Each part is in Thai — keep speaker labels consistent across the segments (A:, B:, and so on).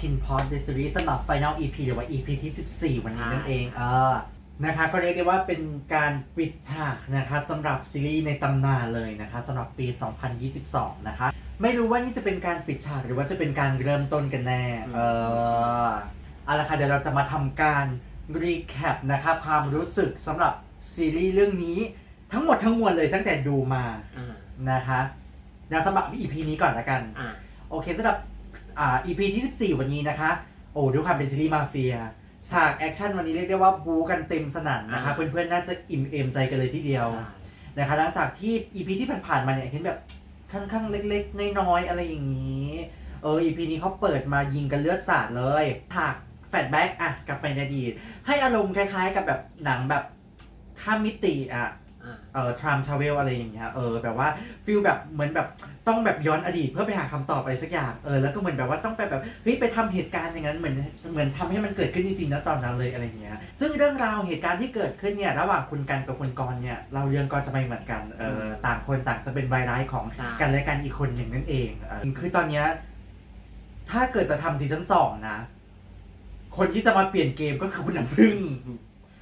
A: คินพอดเดซิรีสำหรับ Final EP หรือว่า EP ที่ 14 วันนี้นั่นเองเออนะคะ ก็เรียกได้ว่าเป็นการปิดฉากนะคะสำหรับซีรีส์ในตำนานเลยนะคะสำหรับปี 2022 นะคะ ไม่รู้ว่านี่จะเป็นการปิดฉากหรือว่าจะเป็นการเริ่มต้นกันแน่ เออเอาละค่ะเดี๋ยวเราจะมาทำการรีแคปนะคะความรู้สึกสำหรับซีรีส์เรื่องนี้ทั้งหมดทั้งมวลเลยตั้งแต่ดูมา
B: อ่า
A: นะคะเดี๋ยวสำหรับ EP นี้ก่อนละกัน
B: อ่า
A: โอเคสำหรับ อ่า EP ที่ 14 วันนี้นะคะ โอ้ด้วยความเป็นซีรีส์มาเฟีย ฉากแอคชั่นวันนี้เรียกได้ว่าบู๊กันเต็มสนั่นนะคะ
B: อ่า
A: เพื่อนๆ น่าจะอิ่มเอมใจกันเลยทีเดียว
B: ใช่
A: นะคะหลังจากที่ EP ที่ผ่านๆมาเนี่ยเห็นแบบค่อนข้างเล็กๆ น้อยๆ อะไรอย่างนี้ เออ EP นี้เขาเปิดมายิงกันเลือดสาดเลยฉากแฟลชแบ็กอะกลับไปในอดีต ให้อารมณ์คล้ายๆ กับแบบหนังแบบข้ามมิติอะ
B: อ่า
A: เอ่อทรัมทราเวลอะไรอย่างเงี้ยเออแบบว่าฟิลแบบเหมือนแบบต้องแบบย้อนอดีตเพื่อไปหาคำตอบอะไรสักอย่างเออแล้วก็เหมือนแบบว่าต้องไปแบบเฮ้ยไปทำเหตุการณ์อย่างนั้นเหมือนเหมือนทำให้มันเกิดขึ้นจริงๆนะตอนนั้นเลยอะไรอย่างเงี้ยซึ่งเรื่องราวเหตุการณ์ที่เกิดขึ้นเนี่ยระหว่างคุณกันกับคุณกรณ์เนี่ยเราเรื่องก็จะไม่เหมือนกันเออต่างคนต่างจะเป็นรายร้ายของ
B: ใช่
A: กันและกันอีกคนหนึ่งนั่นเองเออคือตอนเนี้ยถ้าเกิดจะทำซีซั่นสองนะ คนที่จะมาเปลี่ยนเกมก็คือคุณน้ำพึ่ง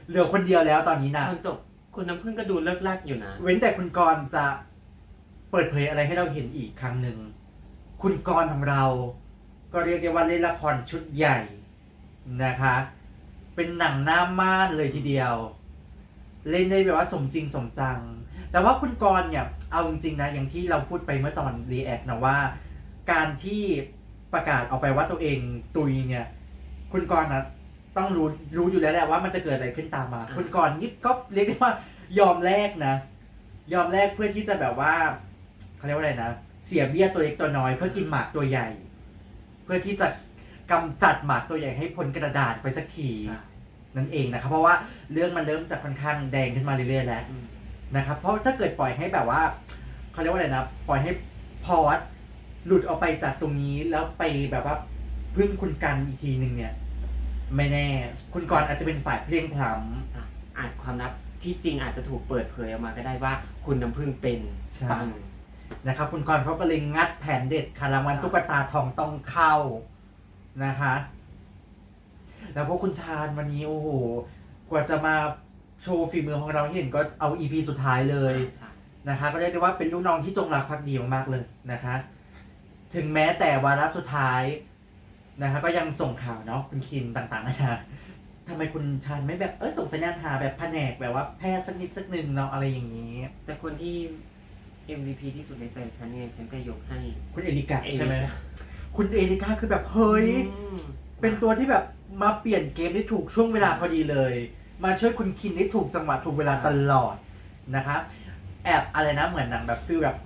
A: เหลือคนเดียวแล้วตอนนี้นะ
B: ตอนจบ คุณน้ำพึ่งก็ดูเลิกลากอยู่นะ
A: เว้นแต่คุณกรณ์จะเปิดเผยอะไรให้เราเห็นอีกครั้งหนึ่ง คุณกรณ์ของเรา ก็เรียกได้ว่าเล่นละครชุดใหญ่นะคะ เป็นหนังหน้าม่านเลยทีเดียว เล่นได้แบบว่าสมจริงสมจัง แต่ว่าคุณกรณ์เนี่ย เอาจริงๆนะ อย่างที่เราพูดไปเมื่อตอนรีแอคนะว่า การที่ประกาศออกไปว่าตัวเองตุยเนี่ย คุณกรณ์นะ ต้องรู้รู้อยู่แล้วแหละว่ามันจะเกิดอะไรขึ้นตามมา
B: อ่า
A: คุณกรณ์นี่ก็เรียกได้ว่ายอมแลกนะ ยอมแลกเพื่อที่จะแบบว่าเขาเรียกว่าอะไรนะ เสียเบี้ยตัวเล็กตัวน้อยเพื่อกินหมากตัวใหญ่ เพื่อที่จะกำจัดหมากตัวใหญ่ให้พ้นกระดาษไปสักที
B: ใช่
A: นั่นเองนะครับเพราะว่าเรื่องมันเริ่มจากค่อนข้างแดงขึ้นมาเรื่อยๆแล้ว
B: อืม
A: นะครับเพราะถ้าเกิดปล่อยให้แบบว่าเขาเรียกว่าอะไรนะปล่อยให้พอดหลุดออกไปจากตรงนี้แล้วไปแบบว่าพึ่งคุณกันอีกทีหนึ่งเนี่ย ไม่แน่ คุณกรณ์อาจจะเป็นฝ่ายเพลียงพล้
B: ใช่อาจความลับที่จริงอาจจะถูกเปิดเผยออกมาก็ได้ว่า คุณน้ำพึ่งเป็นำ
A: ใช่
B: ปัง
A: นะครับ คุณกรณ์เขาก็เลยงัดแผนเด็ดค่ะรางวัล
B: ใช่
A: ตุ๊กตาทองต้องเข้านะคะ แล้วก็คุณชาญวันนี้โอ้โหกว่าจะมาโชว์ฝีมือของเราให้เห็นก็เอาอีพีสุดท้ายเลย
B: ใช่
A: นะคะก็เรียกได้ว่าเป็นลูกน้องที่จงรักภักดีมากๆเลยนะคะ ถึงแม้แต่วาระสุดท้าย นะคะก็ยังส่งข่าวเนาะคุณคินต่างๆนานาทำไมคุณชาญไม่แบบเออส่งสัญญาณหาแบบแผนกแบบว่าแพทย์สักนิดสักหนึ่งเนาะอะไรอย่างนี้
B: แต่คนที่ MVP ที่สุดในใจฉันเนี่ยฉันก็ยกให้
A: คุณเอลิกา
B: เอลิกา
A: ใช่ไหมคุณเอลิกาคือแบบเฮ้ย
B: อืม
A: เป็นตัวที่แบบมาเปลี่ยนเกมได้ถูกช่วงเวลาพอดีเลย มาช่วยคุณคินได้ถูกจังหวะถูกเวลาตลอดนะคะแอบอะไรนะเหมือนหนังแบบฟิลแบบ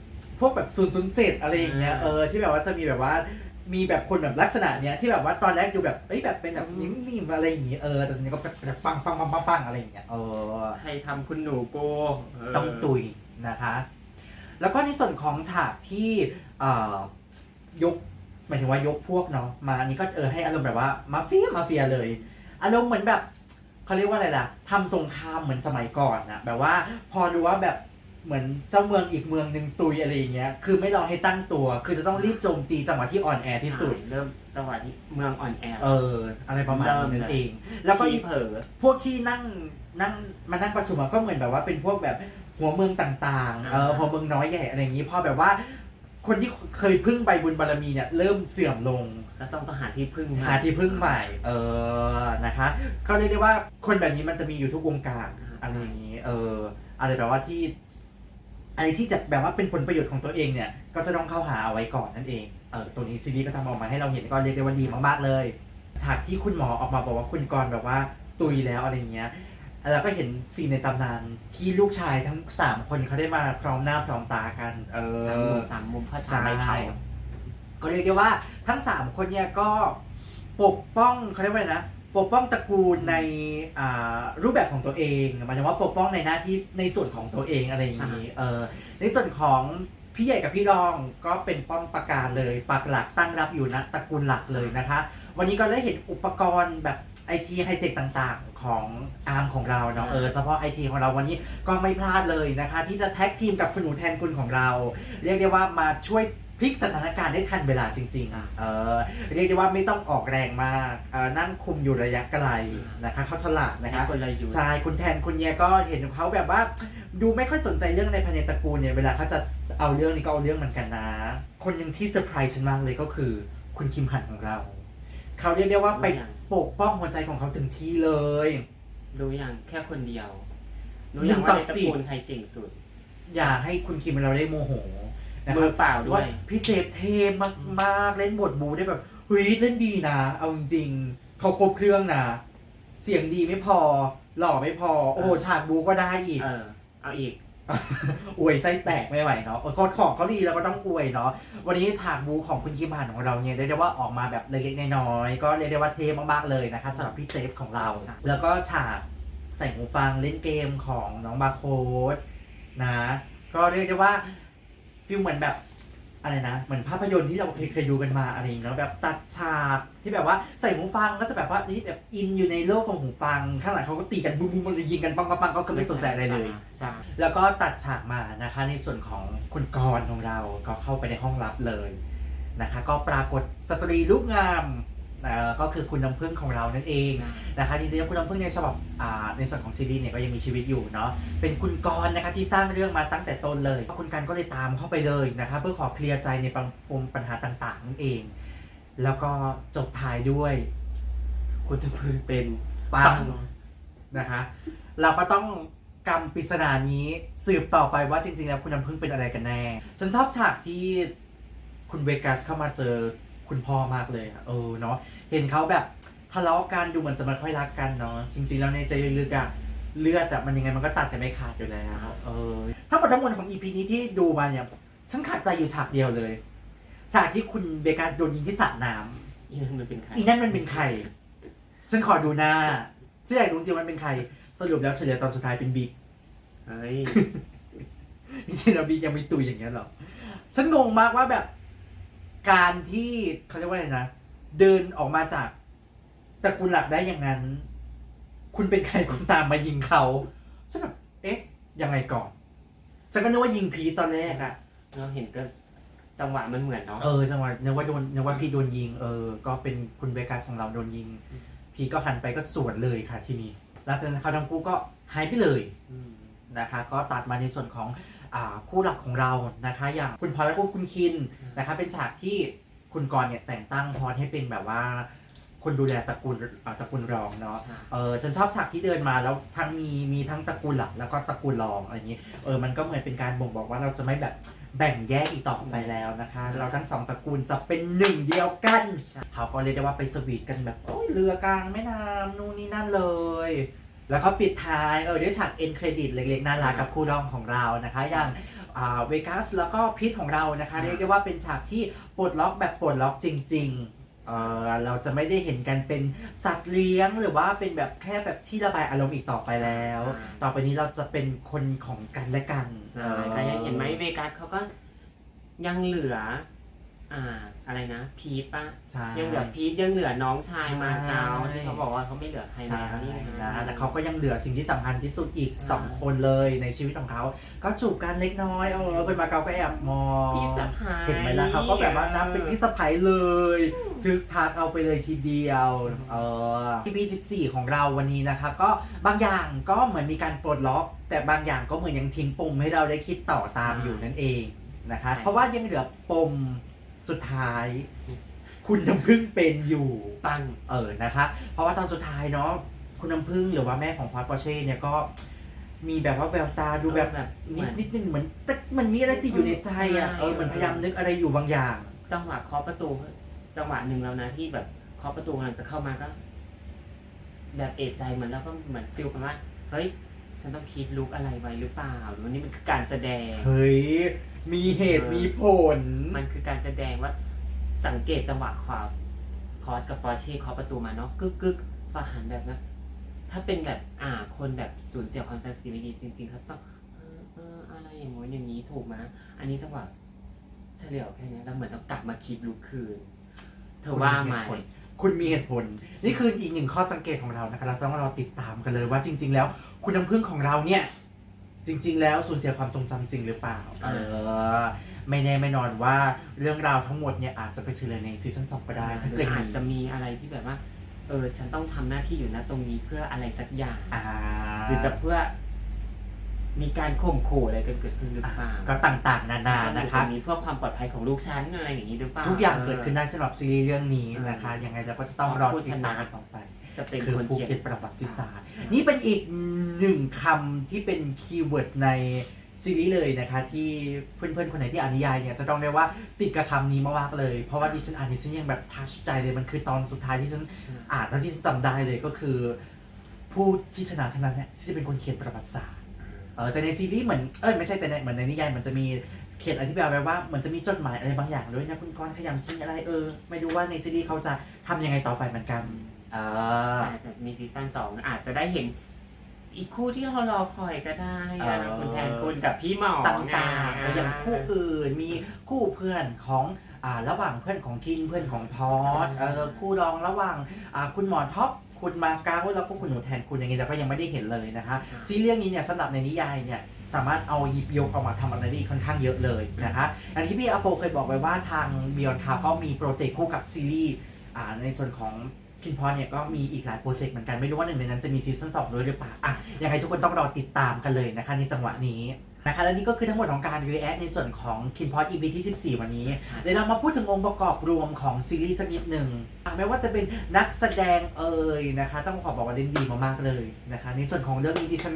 A: พวกแบบศูนย์ศูนย์เจ็ดอะไรอย่างเงี้ยเออที่แบบว่าจะมีแบบว่า มีแบบคนแบบลักษณะเนี้ยที่แบบว่าตอนแรกดูแบบเอ้ยแบบเป็นแบบนิ่มๆอะไรอย่างงี้เออแต่ทีนี้ก็แบบปังปังปังปังปังอะไรอย่างเงี้ยเออ
B: ใครทำคุณหนูโกเต้
A: องตุยนะคะ แล้วก็ในส่วนของฉากที่เอ่อยกหมายถึงว่ายกพวกเนาะมาอันนี้ก็เออให้อารมณ์แบบว่ามาเฟียมาเฟียเลย อารมณ์เหมือนแบบเขาเรียกว่าอะไรล่ะทำสงครามเหมือนสมัยก่อนนะแบบว่าพอรู้ว่าแบบ เหมือนเจ้าเมืองอีกเมืองหนึ่งตุยอะไรอย่างเงี้ย คือไม่รอให้ตั้งตัว คือจะต้องรีบโจมตีจังหวะที่อ่อนแอที่สุด
B: ใช่เริ่มจังหวะที่เมืองอ่อนแอ
A: เออ อะไรประมาณ
B: เริ่ม
A: นั้น
B: เลย
A: เอง แล้วก็
B: ที่
A: อีก
B: เผลอ
A: พวกที่นั่งนั่งมานั่งประชุมอะก็เหมือนแบบว่าเป็นพวกแบบหัวเมืองต่างๆ เออ
B: อ่า
A: หัวเมืองน้อยใหญ่อะไรอย่างนี้พอแบบว่า คนที่เคยพึ่งใบบุญบารมีเนี่ยเริ่มเสื่อมลง
B: ก็ต้องต้องหาที่พึ่งใหา
A: ที่พึ่งใหม่ เออ นะคะก็เรียกได้ว่าคนแบบนี้มันจะมีอยู่ทุกวงการ
B: อ่า
A: อะไรอย่างนี้ เออ อะไรแบบว่าที่ อะไรที่จะแบบว่าเป็นผลประโยชน์ของตัวเองเนี่ย ก็จะต้องเข้าหาเอาไว้ก่อนนั่นเอง เออตัวนี้ซีรีส์ก็ทำออกมาให้เราเห็นก็เรียกได้ว่าดีมากๆเลย ฉากที่คุณหมอออกมาบอกว่าคุณกรณ์แบบว่าตุยแล้วอะไรเงี้ยแล้วก็เห็นซีนในตำนานที่ลูกชายทั้งสามคนเขาได้มาพร้อมหน้าพร้อมตากัน เออ
B: สามมุมสามมุมภาษาใบเผา
A: ก็เรียกได้ว่าทั้งสามคนเนี่ยก็ปกป้องเขาเรียกว่าอะไรนะ ปกป้องตระกูลในอ่ารูปแบบของตัวเองหมายถึงว่าปกป้องในหน้าที่ในส่วนของตัวเองอะไรอย่างนี้เออในส่วนของพี่ใหญ่กับพี่รองก็เป็นป้อมปราการเลยปักหลักตั้งรับอยู่นะตระกูลหลักเลยนะคะ วันนี้ก็ได้เห็นอุปกรณ์แบบไอทีไฮเทคต่างๆ ของอาร์มของเราเนาะ
B: อ่า
A: เออเฉพาะไอทีของเราวันนี้ก็ไม่พลาดเลยนะคะ ที่จะแท็กทีมกับคุณหนูแทนคุณของเรา เรียกได้ว่ามาช่วย พลิกสถานการณ์ได้ทันเวลาจริง
B: ใช่
A: ๆเออเรียกได้ว่าไม่ต้องออกแรงมากเออนั่งคุมอยู่ระยะไกลนะคะเขาฉลาด
B: นะ
A: นะ
B: ครั
A: คะ
B: บคนละยุทธ์
A: ใช่คุณแทนคุณเนียก็เห็นเขาแบบว่า ดูไม่ค่อยสนใจเรื่องในภายในตระกูลเนี่ยเวลาเขาจะเอาเรื่องนี้ก็เอาเรื่องเหมือนกันนะ คนหนึ่งที่เซอร์ไพรส์ฉันมากเลยก็คือ คุณคิมหันของเรา เขาเรียกได้ว่าไปปกป้องหัวใจของเขาถึงที่เลย
B: รู้อย่างแค่คนเดียวรู้
A: หนึ่
B: อย่าง
A: งต่
B: ว่า
A: อ
B: ในตระ
A: สิบ
B: กูลใครเก่งสุด
A: อย่าให้คุณคิมเราได้โมโห นะค
B: มื
A: รั
B: อบเปล่าด้วย
A: พี่เจฟเทมมากๆเล่นบทบูได้แบบเฮ้ยเล่นดีนะ เอาจริงๆเขาครบเครื่องนะ เสียงดีไม่พอ หล่อไม่พอ โอ้โหฉากบูก็ได้อีก
B: เออ เอาอีก
A: อวยไส้แตกไม่ไหวเนาะเออของเขาดีเราก็ต้องอวยเนาะวันนี้ฉากบูของคุณคิมหันของเราเนี่ยเรียกได้ว่าออกมาแบบเล็กๆน้อยๆก็เรียกได้ว่าเท่มากๆเลยนะคะสำหรับพี่เจฟของเรา
B: ใช่
A: แล้วก็ฉากใส่หูฟังเล่นเกมของน้องบาโค้ดนะ ก็เรียกได้ว่า ฟิลเหมือนแบบอะไรนะเหมือนภาพยนตร์ที่เราเคยเคยดูกันมาอะไรอย่างเงี้ยเนาะแบบตัดฉากที่แบบว่าใส่หูฟังก็จะแบบว่านี่แบบอินอยู่ในโลกของหูฟัง ข้างหลังเขาก็ตีกันบุ้มบุ้มมันยิงกันปังปังปังก็คือไม่สนใจอะไรเลย
B: ใช่
A: แล้วก็ตัดฉากมานะคะ ในส่วนของคุณกรณ์ของเราก็เข้าไปในห้องลับเลยนะคะ ก็ปรากฏสตรีลูกงาม เอ่อก็คือคุณน้ำพึ่งของเรานั่นเอง
B: ใช่
A: นะคะจริงๆแล้วคุณน้ำพึ่งในฉบับอ่าในส่วนของซีรีส์เนี่ยก็ยังมีชีวิตอยู่เนาะเป็นคุณกรณ์นะคะที่สร้างเรื่องมาตั้งแต่ต้นเลยคุณกันก็เลยตามเข้าไปเลยนะคะเพื่อขอเคลียร์ใจในปมปัญหาต่างๆนั่นเอง แล้วก็จบท้ายด้วย
B: คุณน้ำพึ่งเป็น
A: ปังนะคะ เราก็ต้องกำปริศนานี้สืบต่อไปว่าจริง ๆ แล้วคุณน้ำพึ่งเป็นอะไรกันแน่ฉันชอบฉากที่คุณเวกัสเข้ามาเจอ คุณพ่อมากเลยอะเออเนาะเห็นเขาแบบทะเลาะกันดูเหมือนจะไม่ค่อยรักกันเนาะจริงๆแล้วในใจลึกๆอะเลือดอะมันยังไงมันก็ตัดกันไม่ขาดอยู่แล้วเออทั้งหมดทั้งมวลของอีพีนี้ที่ดูมาเนี่ยฉันขัดใจอยู่ฉากเดียวเลยฉากที่คุณเวกัสโดนยิงที่สระน้ำ
B: อีนั่นมันเป็นใคร
A: อีนั่นมันเป็นใครฉันขอดูหน้าฉันอยากรู้จริงๆมันเป็นใคร สรุปแล้วเฉลยตอนสุดท้ายเป็นบิ๊ก
B: เฮ้ย
A: จริงๆแล้วบิ๊กยังไม่ตุยอย่างเงี้ยหรอ ฉันงงมากว่าแบบ การที่เขาเรียกว่าอะไรนะ เดินออกมาจากตระกูลหลักได้อย่างนั้น คุณเป็นใครคุณตามมายิงเขาฉันแบบเอ๊ะ ยังไงก่อนฉันก็นึกว่ายิงพีทตอนแรกอะ
B: เราเห็นก็จังหวะมันเหมือนเนาะ
A: เออจังหวะนึกว่าโดนนึกว่าพี่โดนยิง เออ ก็เป็นคุณเบกัสของเราโดนยิง พี่ก็หันไปก็สวนเลยค่ะ ทีนี้หลังจากนั้นเขาทั้งคู่ก็หายไปเลย
B: ม
A: นะคะ ก็ตัดมาในส่วนของอ่า คู่หลักของเรานะคะ อย่างคุณพลอยและคุณคินนะคะเป็นฉากที่คุณกรณ์เนี่ยแต่งตั้งพรให้เป็นแบบว่าคนดูแลตระกูลอ่าตระกูลรองเนาะ
B: ใช่
A: เออฉันชอบฉากที่เดินมาแล้วทั้งมีมีทั้งตระกูลหลักแล้วก็ตระกูลรองอะไรอย่างนี้ เออมันก็เหมือนเป็นการบ่งบอกว่าเราจะไม่แบบแบ่งแยกอีกต่อไปแล้วนะคะ เราทั้งสองตระกูลจะเป็นหนึ่งเดียวกัน
B: ใช่
A: เขาก็เรียกได้ว่าไปสวีทกันแบบโอ้ยเรือกลางแม่น้ำนู่นนี่นั่นเลย แล้วเขาปิดท้ายเออด้วยฉากเอ็นเครดิตเล็กๆน่ารักกับคู่รองของเรานะคะอย่างอ่าเวกัสแล้วก็พีทของเรานะคะเรียกได้ว่าเป็นฉากที่ปลดล็อกแบบปลดล็อกจริงๆเออเราจะไม่ได้เห็นกันเป็นสัตว์เลี้ยงหรือว่าเป็นแบบแค่แบบที่ระบายอารมณ์อีกต่อไปแล้ว
B: ใช่
A: ต่อไปนี้เราจะเป็นคนของกันและกัน
B: ใช่แต่ยังเห็นไหมเวกัสเขาก็ยังเหลือ อ่าอะไรนะพีทปะ
A: ใช่
B: ยังเหลือพีทยังเหลือน้องชาย
A: ใช่
B: มาเก๊าที่เขาบอกว่าเขาไม่เหลือใคร
A: ใช่
B: แล้วนี่
A: นะ
B: นะ
A: แล้วเขาก็ยังเหลือสิ่งที่สำคัญที่สุดอีก
B: ใช่
A: สองคนเลยในชีวิตของเขา ก็จูบกันเล็กน้อยเออเป็นมาเกาก็แอบมอง
B: พี่สะพาย
A: เห็นไหมล่ะเขาก็แบบว่านับเป็นพี่สะพ้ยเลยทึกทักเอาไปเลยทีเดียวเออ EP 14 ของเราวันนี้นะคะก็บางอย่างก็เหมือนมีการปลดล็อก แต่บางอย่างก็เหมือนยังทิ้งปมให้เราได้คิดต่อตามอยู่นั่นเองนะคะ เพราะว่ายังเหลือปม สุดท้าย คุณน้ำพึ่งเป็นอยู่
B: ปัง
A: เออนะคะ เพราะว่าตอนสุดท้ายเนาะคุณน้ำพึ่งหรือว่าแม่ของพอดปอร์เช่เนี่ยก็มีแบบว่าแววตาดูแบบ
B: แบบเหมื
A: นิ
B: อ
A: ด
B: น
A: นิดนึงเหมือนแต่มันมีอะไรติดอยู่ในใจอะ
B: ใช่
A: เออเหมือนพยายามนึกอะไรอยู่บางอย่าง
B: จังหวะเคาะประตู จังหวะหนึ่งแล้วนะที่แบบเคาะประตูกำลังจะเข้ามาก็ แบบเอะใจเหมือนแล้วก็เหมือนฟิลประมาณเฮ้ยฉันต้องคิดลุกอะไรไว้หรือเปล่าหรือว่านี่มันคือการแสดง
A: เฮ้ย มีเหตุ
B: เออ
A: มีผล
B: มันคือการแสดงว่าสังเกตจังหวะความพอสกับปอร์เช่เคาะประตูมาเนาะกึกกึกฝาหันแบบนั้นถ้าเป็นแบบอ่าคนแบบสูญเสียความเซนซิทีฟดีจริงๆเขาจะต้องเออเอออะไรอย่างงู้นอย่างนี้ถูกไหมยอันนี้จังหวะเฉลียวแค่เนี้ยแล้วเหมือนต้องกลับมาคิดลุกคืน เธอว่าไหม
A: คุณมีเหตุผล นี่คืออีกหนึ่งข้อสังเกตของเรานะคะเราต้องเราติดตามกันเลยว่าจริง ๆ แล้ว คุณน้ำพึ่งของเราเนี่ย จริง ๆ แล้วสูญเสียความทรงจำจริงหรือเปล่า เออ ไม่แน่ไม่นอนว่าเรื่องราวทั้งหมดเนี่ยอาจจะไปเฉลยในซีซั่นสองก็ได้ถ้า
B: หรื
A: เกิ
B: อ
A: ด
B: อา
A: มี
B: จจะมีอะไรที่แบบว่า เออ ฉันต้องทำหน้าที่อยู่นะตรงนี้เพื่ออะไรสักอย่าง
A: อ่า
B: หรือจะเพื่อ มีการข่มขู่อะไรกันเกิดขึ้นหรือเปล่า
A: ก็ต่างๆ นานานะคะ
B: ฉัต้องอยู่ตรงนี้เพื่อความปลอดภัยของลูกฉันอะไรอย่างนี้หรือเปล่า
A: ทุกอย่างเกิดขึ้นได้สำหรับซีรีส์เรื่องนี้นะคะ ยังไงเราก็จะต้องรอติดตามกันต่อไป
B: จะเป็น
A: คือ
B: คน
A: ภู
B: เขียน
A: เก็ตประวัติศาสตร์ นี่เป็นอีกหนึ่งคำที่เป็นคีย์เวิร์ดในซีรีส์เลยนะคะ ที่เพื่อนๆ คนไหนที่อ่านนิยายเนี่ยจะต้องเรียกว่าติดกับคำนี้มากๆเลย เพราะว่าดิฉันอ่านดิฉันยังแบบทัชใจเลยมันคือตอนสุดท้ายที่ฉันอ่านแล้วที่ฉันจำได้เลยก็คือ ผู้ที่ชนะเท่านั้นเนี่ยที่จะเป็นคนเขียนประวัติศาสตร์ เออแต่ในซีรีส์เหมือนเอ้ยไม่ใช่แต่ในเหมือนในนิยายมันจะมีเขียนอธิบายไว้ว่าเหมือนจะมีจดหมายอะไรบางอย่างด้วยนะคุณกรณ์ขยำทิ้งอะไรเออ ไม่รู้ว่าในซีรีส์เขาจะทำยังไงต่อไปเหมือนกัน เออ
B: อาจจะมีซีซั่นสองอาจจะได้เห็น อีกคู่ที่เรารอคอยก็ได้
A: เออ
B: นะคุณแทนคุณกับพี่หมอ
A: ต่างๆ
B: ไแล้
A: วอย่างคู่อื่นมีคู่เพื่อนของอ่าระหว่างเพื่อนของคินเพื่อนของพอสเออคู่รองระหว่างอ่าคุณหมอท็อปคุณมาก้าวแล้วก็คุณหนูแทนคุณอย่างนี้เราก็ยังไม่ได้เห็นเลยนะคะ
B: ใช่
A: ซีรีส์เรื่องนี้เนี่ยสำหรับในนิยายเนี่ยสามารถเอาหยิบยกออกมาทำอะไรได้อีกค่อนข้างเยอะเลยนะคะอย่างที่พี่อโปเคยบอกไว้ว่าทาง Beyond Cloud ก็มีโปรเจกต์คู่กับซีรีส์อ่าในส่วนของ คินพอเนี่ยก็มีอีกหลายโปรเจกต์เหมือนกันไม่รู้ว่าหนึ่งในนั้นจะมีซีซั่นสองด้วยหรือเปล่าอะยังไงทุกคนต้องรอติดตามกันเลยนะคะในจังหวะนี้นะคะและนี่ก็คือทั้งหมดของการ react ในส่วนของ k i n p o d EP ที่ 14 วันนี้เดี๋ยวเรามาพูดถึงองค์ประกอบรวมของซีรีส์สักนิดหนึ่งไม่ว่าจะเป็นนักแสดงเอ่ยนะคะ ต้องขอบอกว่าเล่นดีมากๆเลยนะคะ ในส่วนของเรื่องนี้ดิฉัน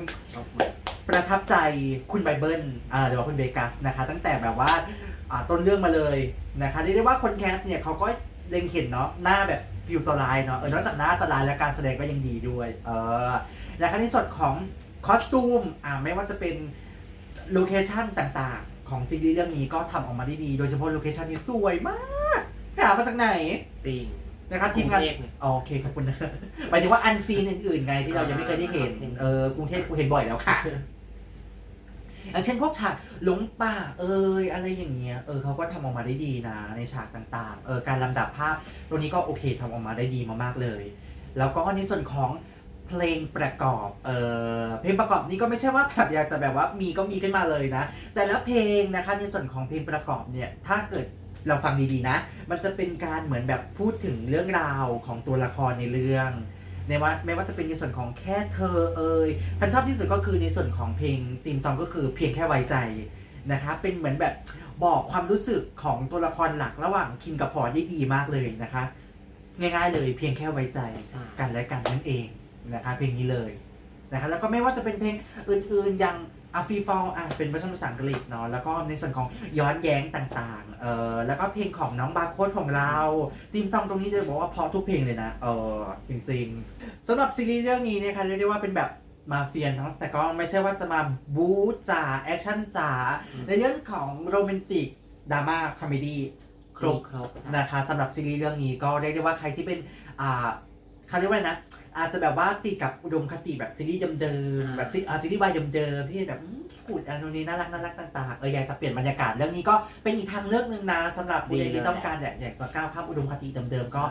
A: ประทับใจคุณไบเบิลอ่าหรือว่าคุณเบกัสนะคะ ตั้งแต่แบบว่าอ่าต้นเรื่องมาเลยนะคะเรียกได้ว่าคนแคสเนี่ยเขาก็เล็งเห็นเนาะหน้าแบบ ฟิลตัวร้ายเนาะเออนอกจากหน้าจะร้ายแล้วการแสดงก็ยังดีด้วยเออนะคะในส่วนของคอสตูมอ่าไม่ว่าจะเป็นโลเคชั่นต่างๆ ของซีรีส์เรื่องนี้ก็ทำออกมาได้ดี โดยเฉพาะโลเคชั่นที่สวยมากไปหามาจากไหน
B: จริง
A: นะครับทีมงาน
B: กรุงเทพไง
A: อ๋อโอเคขอบคุณนะหมายถึงว่าอันซีนอื่นๆไงที่เรายังไม่เคยได้เห็น
B: อ่า
A: เออกรุงเทพกูเห็นบ่อยแล้วค่ะ อย่างเช่นพวกฉากหลงป่าเอยอะไรอย่างเงี้ยเออเขาก็ทำออกมาได้ดีนะ ในฉากต่างๆเออการลำดับภาพตรงนี้ก็โอเคทำออกมาได้ดีมากๆเลย แล้วก็ในส่วนของเพลงประกอบ เออเพลงประกอบนี้ก็ไม่ใช่ว่าแบบอยากจะแบบว่ามีก็มีขึ้นมาเลยนะ แต่ละเพลงนะคะในส่วนของเพลงประกอบเนี่ย ถ้าเกิดเราฟังดีๆนะ มันจะเป็นการเหมือนแบบพูดถึงเรื่องราวของตัวละครในเรื่อง ในว่าไม่ว่าจะเป็นในส่วนของแค่เธอเอ่ยพันชอบที่สุดก็คือในส่วนของเพลงตีมซองก็คือเพียงแค่ไว้ใจนะคะเป็นเหมือนแบบบอกความรู้สึกของตัวละครหลักระหว่างคิงกับพอได้ดีมากเลยนะคะ ง่ายๆเลยเพียงแค่ไว้ใจกันและกันนั่นเองนะคะเพลงนี้เลยนะคะแล้วก็ไม่ว่าจะเป็นเพลงอื่นๆอย่าง อาฟีฟอลอะเป็นเวอร์ชันภาษาอังกฤษเนาะแล้วก็ในส่วนของย้อนแย้งต่างๆเออแล้วก็เพลงของน้องบาร์โค้ดของเราทีมซองตรงนี้จะบอกว่าเพอทุกเพลงเลยนะเออจริงๆสำหรับซีรีส์เรื่องนี้นะคะเรียกได้ว่าเป็นแบบมาเฟียเนาะแต่ก็ไม่ใช่ว่าจะมาบู๊จ๋าแอคชั่นจ๋าในเรื่องของโรแมนติกดราม่าคอมเมดี้ครบ
B: ครบ
A: นะคะสำหรับซีรีส์เรื่องนี้ก็เรียกได้ว่าใครที่เป็นอ่า เขาเรียกว่าอะไรนะ อาจจะแบบว่าติดกับอุดมคติแบบซีรีส์เดิมๆแบบซีอ่าซีรีส์วายเดิมๆที่แบบอืมกูดอันนู้นนี้น่ารักน่ารักต่างๆเอออยากจะเปลี่ยนบรรยากาศเรื่องนี้ก็เป็นอีกทางเลือกหนึ่งนะสำหรับผู้ใดที่ต้องการเนี่ยอยากจะก้าวข้ามอุดมคติเดิมๆก็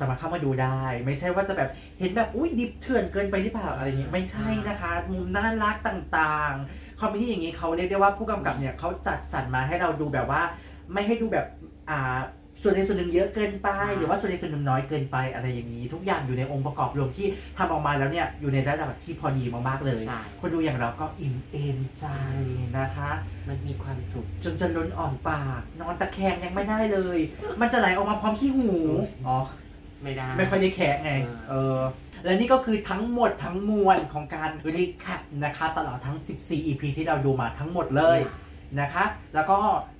A: สามารถเข้ามาดูได้ ไม่ใช่ว่าจะแบบเห็นแบบอุ้ยดิบเถื่อนเกินไปหรือเปล่าอะไรอย่างเงี้ยไม่ใช่นะคะ มุมน่ารักต่างๆคอมเมดี้อย่างนี้เขาเรียกได้ว่าผู้กำกับเนี่ยเขาจัดสรรมาให้เราดูแบบว่า ไม่ให้ดูแบบอ่า ส่วนในส่วนหนึ่งเยอะเกินไป
B: ใช่
A: หรือว่าส่วนในส่วนหนึ่งน้อยเกินไปอะไรอย่างนี้ ทุกอย่างอยู่ในองค์ประกอบรวมที่ทำออกมาแล้วเนี่ยอยู่ในระดับที่พอดีมากๆเลย
B: ใช่
A: คนดูอย่างเราก็อิ่มเอมใจนะคะ
B: มันมีความสุข
A: จนจะล้นอ่อนปาก นอนตะแคงยังไม่ได้เลย มันจะไหลออกมาพร้อมขี้หู อ๋อ
B: ไม่ได้
A: ไม่ค่อยได้แคะไง
B: เออ
A: เออและนี่ก็คือทั้งหมดทั้งมวลของการรีแคปนะคะ ตลอดทั้ง 14 EP ที่เราดูมาทั้งหมดเลย นะคะ แล้วก็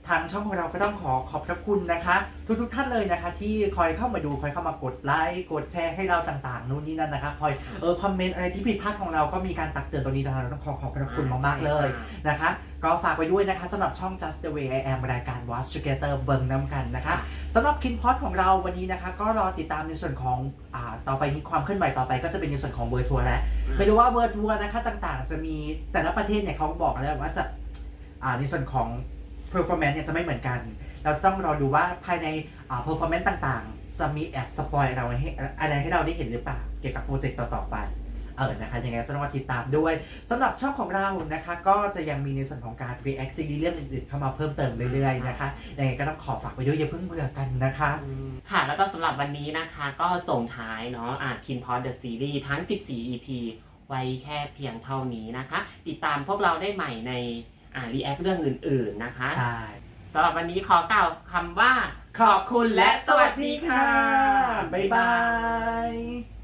A: ทางช่องของเราก็ต้องขอขอบพระคุณนะคะ ทุกทุกๆท่านเลยนะคะ ที่คอยเข้ามาดูคอยเข้ามากดไลค์กดแชร์ให้เราต่างๆนู่นนี่นั่นนะคะ คอยเออคอมเมนต์อะไรที่ผิดพลาดของเราก็มีการตักเตือนตรงนี้นะคะเราต้องขอขอบพระคุณมากๆเลยนะคะ ก็ฝากไปด้วยนะคะสำหรับช่อง Just the way I am รายการ Watch Together เบิ่งน้ำกันนะคะสำหรับคินพอดของเราวันนี้นะคะ ก็รอติดตามในส่วนของอ่าต่อไปนี้ความเคลื่อนไหวต่อไปก็จะเป็นในส่วนของเวอร์ทัวร์แล้วไม่รู้ว่าเวอร์ทัวร์นะคะต่างๆ จะมีแต่ละประเทศเนี่ยเขาบอกแล้วว่าจะอ่า ในส่วนของ performance เนี่ยจะไม่เหมือนกัน เราจะต้องรอดูว่าภายใน performance ต่างๆ จะมีแอบสปอยเราให้อะไรให้เราได้เห็นหรือเปล่า เกี่ยวกับโปรเจกต์ต่อๆไปเออนะคะยังไงก็ต้องมาติดตามด้วยสำหรับช่องของเรานะคะ ก็จะยังมีในส่วนของการ react ซีรีส์เรื่องอื่นๆเข้ามาเพิ่มเติมเรื่อยๆนะคะยังไงก็ต้องขอฝากไปด้วยอย่าเพิ่งเบื่อกันนะคะ
B: ค่ะแล้วก็สำหรับวันนี้นะคะก็ส่งท้ายเนาะอ่าคินพอดเดอะซีรีส์ทั้ง 14 EP ไว้แค่เพียงเท่านี้นะคะ ติดตามพวกเราได้ใหม่ใน อ่ารีแอคเรื่องอื่นๆนะคะ
A: ใช่
B: สำหรับวันนี้ขอกล่าวคำว่า
A: ขอบคุณและสวัสดีค่ะ บ๊ายบาย